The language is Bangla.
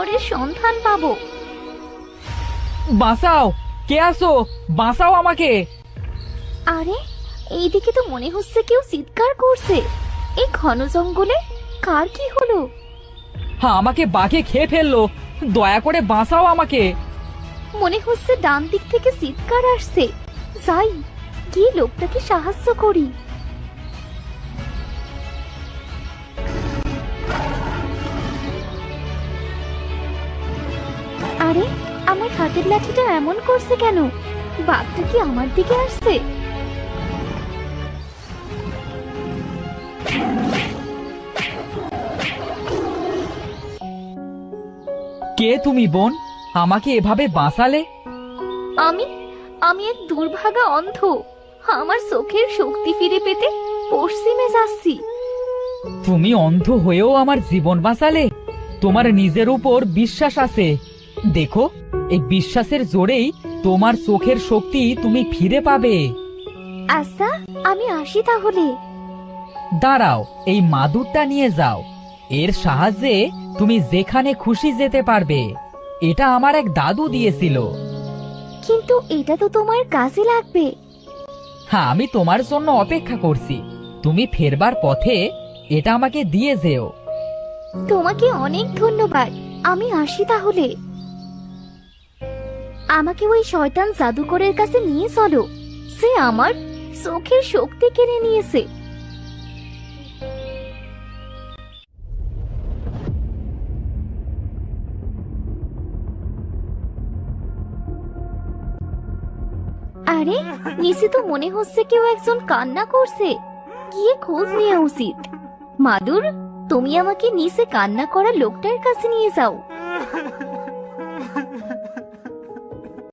জাদুকরের সন্ধান পাবো। বাঁচাও! কে আসো বাঁচাও আমাকে! আরে এইদিকে তো মনে হচ্ছে কেউ চিৎকার করছে। এই ঘন জঙ্গলে কার কি হলো? হ্যাঁ আমাকে বাঘে খেয়ে ফেলল। দয়া করে বাঁচাও আমাকে! মনে হচ্ছে ডান দিক থেকে চিৎকার আসছে। যাই গিয়ে লোকটাকে সাহায্য করি। আরে আমার হাতের লাঠিটা এমন করছে কেন? বাঘটা কি আমার দিকে আসছে? কে তুমি বোন? আমাকে এভাবে বাঁচালে? আমি? আমি এক দুর্ভাগা অন্ধ। আমার চোখের শক্তি ফিরে পেতে পশ্চিমে যাচ্ছি। তুমি অন্ধ হয়েও আমার জীবন বাঁচালে? তোমার নিজের উপর বিশ্বাস আছে। দেখো এই বিশ্বাসের জোরেই তোমার চোখের শক্তি তুমি ফিরে পাবে। আচ্ছা আমি আসি তাহলে। দাঁড়াও এই মাদুরটা নিয়ে যাও। এর সাহায্যে তুমি যেখানে খুশি যেতে পারবে। এটা আমার এক দাদু দিয়েছিল। কিন্তু এটা তো তোমার কাজে লাগবে। হ্যাঁ আমি তোমার জন্য অপেক্ষা করছি। তুমি ফেরবার পথে এটা আমাকে দিয়ে যেও। তোমাকে অনেক ধন্যবাদ। আমি আসি তাহলে। আমাকে ওই শয়তান জাদুকরের কাছে নিয়ে চলো। সে আমার চোখের শক্তি কেড়ে নিয়েছে। আরে নিচে তো মনে হচ্ছে কেউ একজন কান্না করছে। গিয়ে খোঁজ নেওয়া উচিত। মাদুর, তুমি আমাকে নিচে কান্না করা লোকটার কাছে নিয়ে যাও।